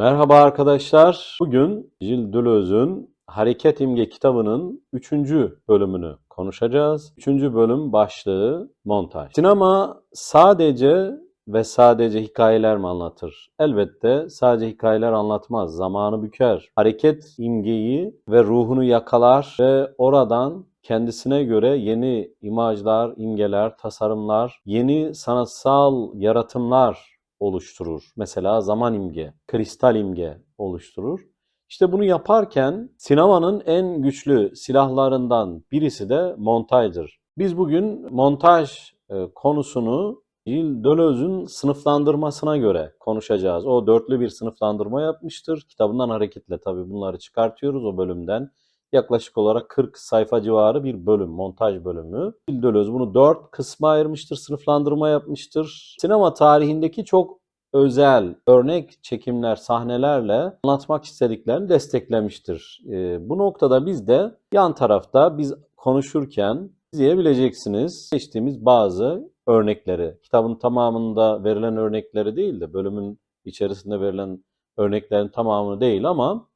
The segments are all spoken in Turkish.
Merhaba arkadaşlar. Bugün Gilles Deleuze'ün Hareket İmge kitabının 3. bölümünü konuşacağız. 3. bölüm başlığı montaj. Sinema sadece ve sadece hikayeler mi anlatır? Elbette sadece hikayeler anlatmaz. Zamanı büker. Hareket imgeyi ve ruhunu yakalar ve oradan kendisine göre yeni imajlar, imgeler, tasarımlar, yeni sanatsal yaratımlar oluşturur. Mesela zaman imge, kristal imge oluşturur. İşte bunu yaparken sinemanın en güçlü silahlarından birisi de montajdır. Biz bugün montaj e, konusunu Gilles Deleuze'ün sınıflandırmasına göre konuşacağız. O dörtlü bir sınıflandırma yapmıştır. Kitabından hareketle tabii bunları çıkartıyoruz o bölümden. Yaklaşık olarak 40 sayfa civarı bir bölüm, montaj bölümü. Deleuze bunu dört kısma ayırmıştır, sınıflandırma yapmıştır. Sinema tarihindeki çok özel örnek çekimler, sahnelerle anlatmak istediklerini desteklemiştir. Ee, bu noktada biz de yan tarafta biz konuşurken izleyebileceksiniz seçtiğimiz bazı örnekleri. Kitabın tamamında verilen örnekleri değil de bölümün içerisinde verilen örneklerin tamamını değil ama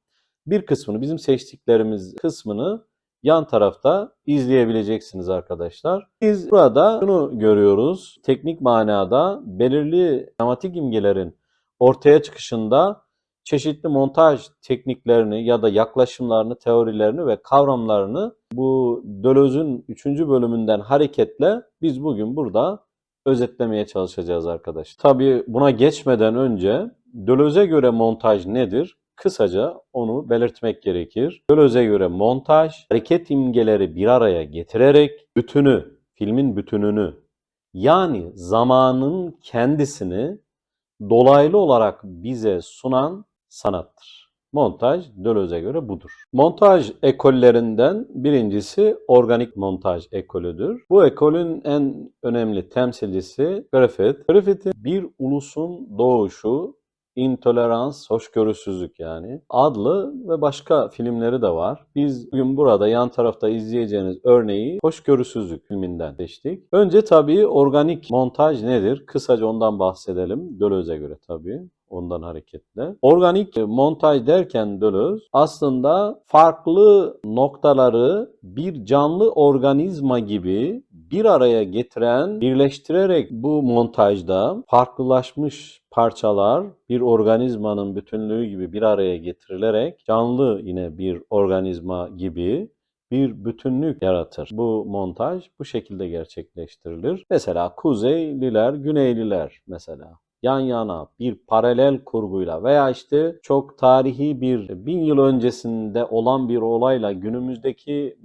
bir kısmını, bizim seçtiklerimiz kısmını yan tarafta izleyebileceksiniz arkadaşlar. Biz burada şunu görüyoruz. Teknik manada belirli tematik imgelerin ortaya çıkışında çeşitli montaj tekniklerini ya da yaklaşımlarını, teorilerini ve kavramlarını bu Deleuze'ün 3. bölümünden hareketle biz bugün burada özetlemeye çalışacağız arkadaşlar. Tabii buna geçmeden önce Deleuze'e göre montaj nedir? Kısaca onu belirtmek gerekir. Deleuze'e göre montaj, hareket imgeleri bir araya getirerek bütünü, filmin bütününü yani zamanın kendisini dolaylı olarak bize sunan sanattır. Montaj Deleuze'e göre budur. Montaj ekollerinden birincisi organik montaj ekolüdür. Bu ekolün en önemli temsilcisi Griffith. Griffith'in bir ulusun doğuşu, İntolerans, hoşgörüsüzlük yani adlı ve başka filmleri de var. Biz bugün burada yan tarafta izleyeceğiniz örneği Hoşgörüsüzlük filminden seçtik. Önce tabii organik montaj nedir? Kısaca ondan bahsedelim. Deleuze'e göre tabii ondan hareketle. Organik montaj derken Deleuze aslında farklı noktaları bir canlı organizma gibi bir araya getiren, birleştirerek bu montajda farklılaşmış parçalar bir organizmanın bütünlüğü gibi bir araya getirilerek canlı yine bir organizma gibi bir bütünlük yaratır. Bu montaj bu şekilde gerçekleştirilir. Mesela kuzeyliler, güneyliler mesela yan yana bir paralel kurguyla veya işte çok tarihi bir bin yıl öncesinde olan bir olayla günümüzdeki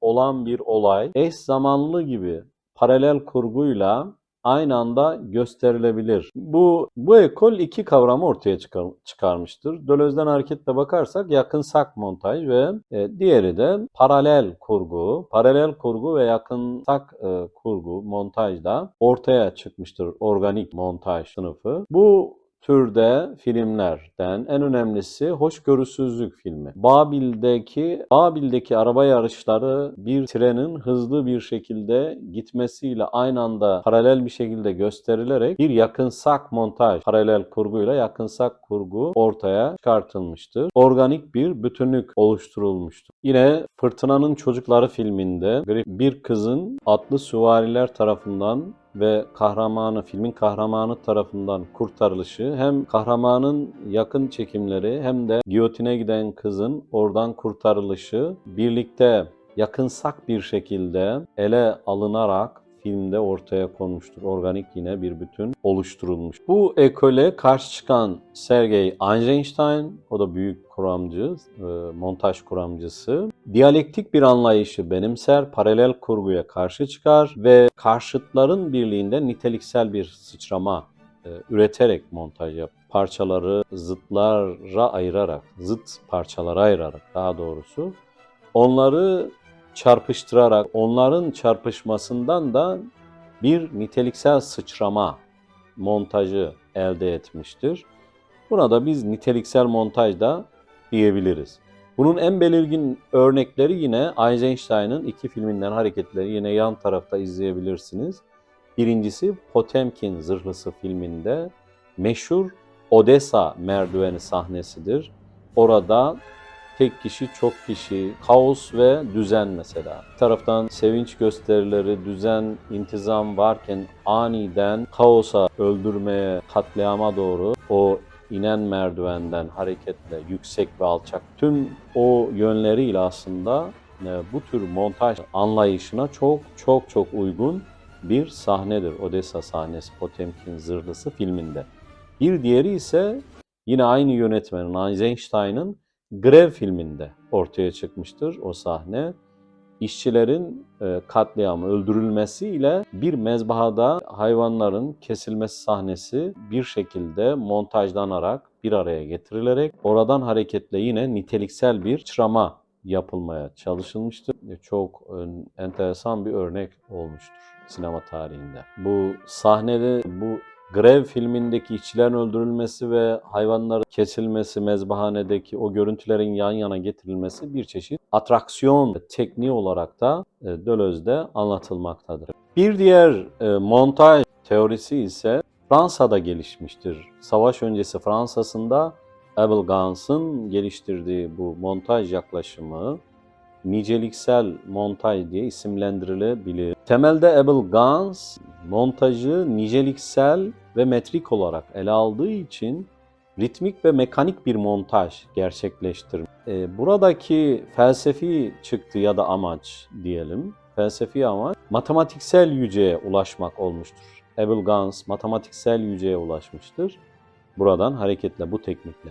olan bir olay eş zamanlı gibi paralel kurguyla aynı anda gösterilebilir. Bu bu ekol iki kavramı ortaya çıkar, çıkarmıştır. Deleuze'den hareketle bakarsak yakınsak montaj ve e, diğeri de paralel kurgu. Paralel kurgu ve yakınsak e, kurgu montajda ortaya çıkmıştır organik montaj sınıfı. Bu türde filmlerden en önemlisi Hoşgörüsüzlük filmi. Babil'deki Babil'deki araba yarışları bir trenin hızlı bir şekilde gitmesiyle aynı anda paralel bir şekilde gösterilerek bir yakınsak montaj, paralel kurguyla yakınsak kurgu ortaya çıkartılmıştır. Organik bir bütünlük oluşturulmuştur. Yine Fırtınanın Çocukları filminde bir kızın atlı süvariler tarafından ve kahramanı, filmin kahramanı tarafından kurtarılışı hem kahramanın yakın çekimleri hem de giyotine giden kızın oradan kurtarılışı birlikte yakınsak bir şekilde ele alınarak filmde ortaya konmuştur. Organik yine bir bütün oluşturulmuş. Bu ekole karşı çıkan Sergey Eisenstein, o da büyük kuramcı, e, montaj kuramcısı. Diyalektik bir anlayışı benimser, paralel kurguya karşı çıkar ve karşıtların birliğinde niteliksel bir sıçrama e, üreterek montaj yap. Parçaları zıtlara ayırarak, zıt parçalara ayırarak daha doğrusu onları çarpıştırarak onların çarpışmasından da bir niteliksel sıçrama montajı elde etmiştir. Buna da biz niteliksel montaj da diyebiliriz. Bunun en belirgin örnekleri yine Eisenstein'ın iki filminden hareketleri yine yan tarafta izleyebilirsiniz. Birincisi Potemkin Zırhlısı filminde meşhur Odessa merdiveni sahnesidir. Orada tek kişi, çok kişi, kaos ve düzen mesela. Bir taraftan sevinç gösterileri, düzen, intizam varken aniden kaosa, öldürmeye, katliama doğru o inen merdivenden hareketle yüksek ve alçak tüm o yönleriyle aslında e, bu tür montaj anlayışına çok çok çok uygun bir sahnedir. Odessa sahnesi Potemkin Zırhlısı filminde. Bir diğeri ise yine aynı yönetmenin Eisenstein'ın Grev filminde ortaya çıkmıştır o sahne. İşçilerin e, katliamı, öldürülmesiyle bir mezbahada hayvanların kesilmesi sahnesi bir şekilde montajlanarak bir araya getirilerek oradan hareketle yine niteliksel bir çırama yapılmaya çalışılmıştır. E, Çok e, enteresan bir örnek olmuştur sinema tarihinde. Bu sahnede bu Grev filmindeki işçilerin öldürülmesi ve hayvanların kesilmesi, mezbahanedeki o görüntülerin yan yana getirilmesi bir çeşit atraksiyon tekniği olarak da e, Döloz'de anlatılmaktadır. Bir diğer e, montaj teorisi ise Fransa'da gelişmiştir. Savaş öncesi Fransa'sında Abel Gans'ın geliştirdiği bu montaj yaklaşımı niceliksel montaj diye isimlendirilebilir. Temelde Abel Gans montajı niceliksel ve metrik olarak ele aldığı için ritmik ve mekanik bir montaj gerçekleştirmiş. E, buradaki felsefi çıktı ya da amaç diyelim. Felsefi amaç matematiksel yüceye ulaşmak olmuştur. Abel Gans matematiksel yüceye ulaşmıştır. Buradan hareketle bu teknikle.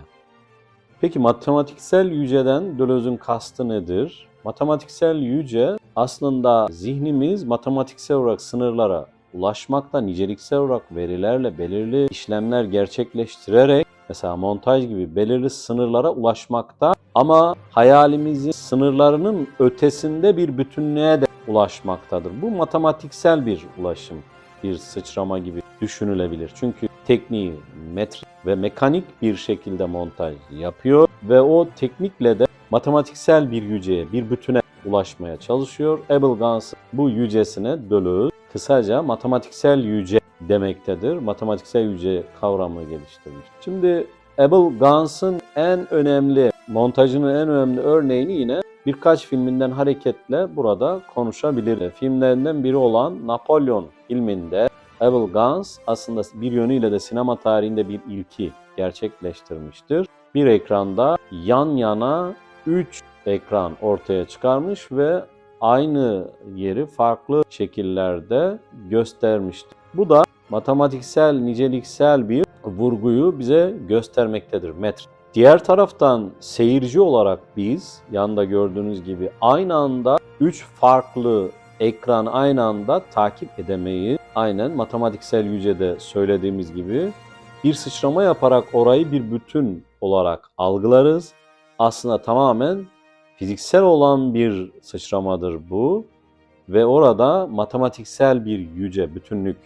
Peki matematiksel yüceden Döloz'un kastı nedir? Matematiksel yüce aslında zihnimiz matematiksel olarak sınırlara ulaşmakta, niceliksel olarak verilerle belirli işlemler gerçekleştirerek mesela montaj gibi belirli sınırlara ulaşmakta ama hayalimizin sınırlarının ötesinde bir bütünlüğe de ulaşmaktadır. Bu matematiksel bir ulaşım, bir sıçrama gibi düşünülebilir. Çünkü tekniği metrik ve mekanik bir şekilde montaj yapıyor ve o teknikle de matematiksel bir yüceye, bir bütüne ulaşmaya çalışıyor. Abel Gans bu yücesine Deleuze kısaca matematiksel yüce demektedir. Matematiksel yüce kavramını geliştirmiş. Şimdi Abel Gans'ın en önemli, montajının en önemli örneğini yine birkaç filminden hareketle burada konuşabiliriz. Filmlerinden biri olan Napolyon filminde Abel Gans aslında bir yönüyle de sinema tarihinde bir ilki gerçekleştirmiştir. Bir ekranda yan yana 3 ekran ortaya çıkarmış ve aynı yeri farklı şekillerde göstermiştir. Bu da matematiksel, niceliksel bir vurguyu bize göstermektedir metrik. Diğer taraftan seyirci olarak biz yanda gördüğünüz gibi aynı anda 3 farklı ekran aynı anda takip edemeyi aynen matematiksel yücede söylediğimiz gibi bir sıçrama yaparak orayı bir bütün olarak algılarız. Aslında tamamen fiziksel olan bir sıçramadır bu ve orada matematiksel bir yüce bütünlük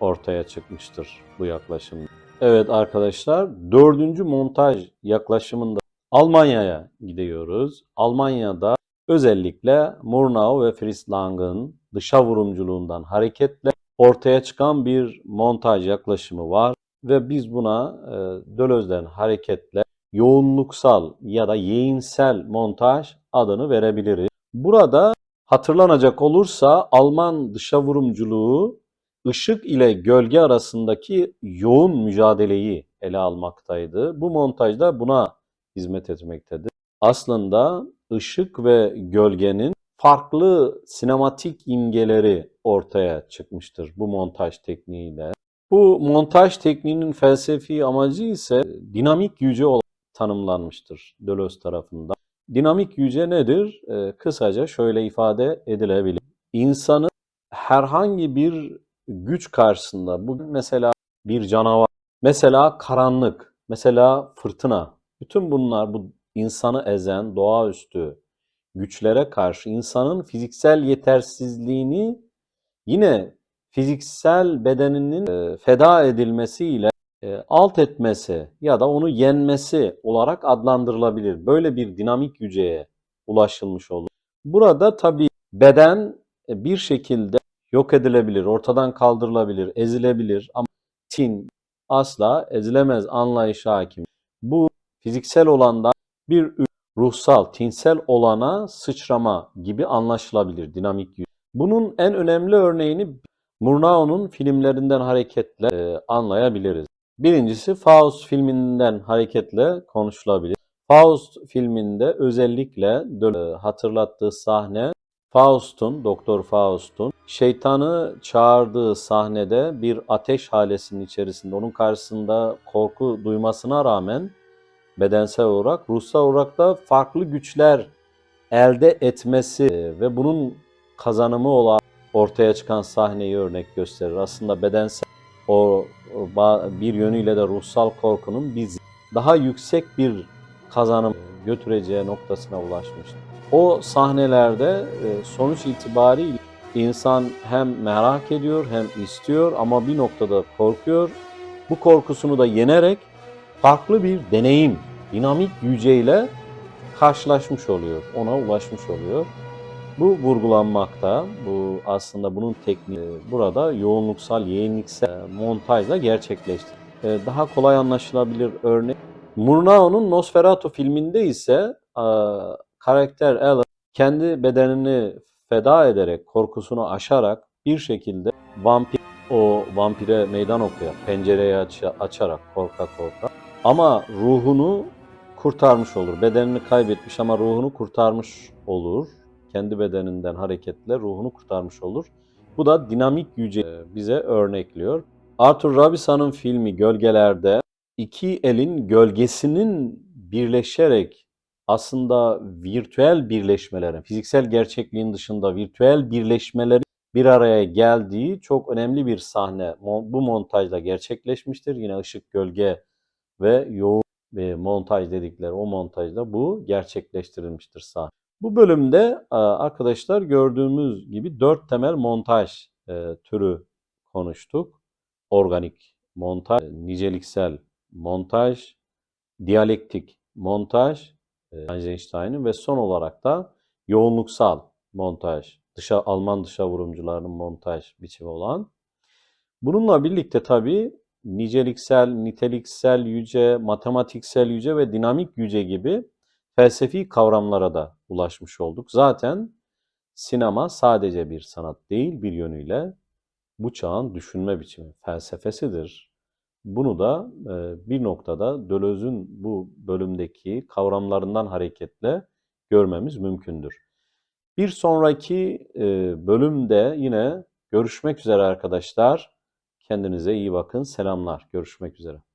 ortaya çıkmıştır bu yaklaşım. Evet arkadaşlar dördüncü montaj yaklaşımında Almanya'ya gidiyoruz. Almanya'da özellikle Murnau ve Fritz Lang'ın dışa vurumculuğundan hareketle ortaya çıkan bir montaj yaklaşımı var ve biz buna e, Döloz'den hareketle yoğunluksal ya da yeğinsel montaj adını verebiliriz. Burada hatırlanacak olursa Alman dışa vurumculuğu ışık ile gölge arasındaki yoğun mücadeleyi ele almaktaydı. Bu montajda buna hizmet etmektedir. Aslında ışık ve gölgenin farklı sinematik imgeleri ortaya çıkmıştır bu montaj tekniğiyle. Bu montaj tekniğinin felsefi amacı ise dinamik yüce olarak tanımlanmıştır Deleuze tarafından. Dinamik yüce nedir? Ee, kısaca şöyle ifade edilebilir. İnsanın herhangi bir güç karşısında, bu mesela bir canavar, mesela karanlık, mesela fırtına, bütün bunlar bu insanı ezen doğaüstü güçlere karşı insanın fiziksel yetersizliğini yine fiziksel bedeninin e, feda edilmesiyle e, alt etmesi ya da onu yenmesi olarak adlandırılabilir. Böyle bir dinamik yüceye ulaşılmış olur. Burada tabii beden e, bir şekilde yok edilebilir, ortadan kaldırılabilir, ezilebilir ama tin asla ezilemez anlayışı hakim. Bu fiziksel olandan bir ruhsal, tinsel olana sıçrama gibi anlaşılabilir dinamik yüz. Bunun en önemli örneğini Murnao'nun filmlerinden hareketle e, anlayabiliriz. Birincisi Faust filminden hareketle konuşulabilir. Faust filminde özellikle e, hatırlattığı sahne Faust'un, Doktor Faust'un şeytanı çağırdığı sahnede bir ateş halesinin içerisinde onun karşısında korku duymasına rağmen bedensel olarak, ruhsal olarak da farklı güçler elde etmesi e, ve bunun kazanımı olarak ortaya çıkan sahneyi örnek gösterir. Aslında bedensel o bir yönüyle de ruhsal korkunun biz daha yüksek bir kazanım götüreceği noktasına ulaşmıştır. O sahnelerde e, sonuç itibariyle insan hem merak ediyor hem istiyor ama bir noktada korkuyor. Bu korkusunu da yenerek farklı bir deneyim, dinamik yüceyle karşılaşmış oluyor, ona ulaşmış oluyor. Bu vurgulanmakta. Bu aslında bunun tekniği burada yoğunluksal, yeğenliksel e, montajla gerçekleşti. E, Daha kolay anlaşılabilir örnek. Murnao'nun Nosferatu filminde ise e, karakter Alan kendi bedenini feda ederek, korkusunu aşarak bir şekilde vampir o vampire meydan okuyor. Pencereyi aç- açarak korka korka. Ama ruhunu kurtarmış olur. Bedenini kaybetmiş ama ruhunu kurtarmış olur. Kendi bedeninden hareketle ruhunu kurtarmış olur. Bu da dinamik yüce e, bize örnekliyor. Arthur Ravissa'nın filmi Gölgelerde iki elin gölgesinin birleşerek aslında virtüel birleşmelerin, fiziksel gerçekliğin dışında virtüel birleşmelerin bir araya geldiği çok önemli bir sahne bu montajla gerçekleşmiştir. Yine ışık, gölge ve yoğun e, montaj dedikleri o montajda bu gerçekleştirilmiştir sahne. Bu bölümde e, arkadaşlar gördüğümüz gibi dört temel montaj e, türü konuştuk. Organik montaj, niceliksel montaj, diyalektik montaj, e, Eisenstein'ın ve son olarak da yoğunluksal montaj, dışa Alman dışa vurumcularının montaj biçimi olan. Bununla birlikte tabii niceliksel, niteliksel yüce, matematiksel yüce ve dinamik yüce gibi felsefi kavramlara da ulaşmış olduk. Zaten sinema sadece bir sanat değil bir yönüyle bu çağın düşünme biçimi, felsefesidir. Bunu da e, bir noktada Döloz'un bu bölümdeki kavramlarından hareketle görmemiz mümkündür. Bir sonraki e, bölümde yine görüşmek üzere arkadaşlar. Kendinize iyi bakın. Selamlar. Görüşmek üzere.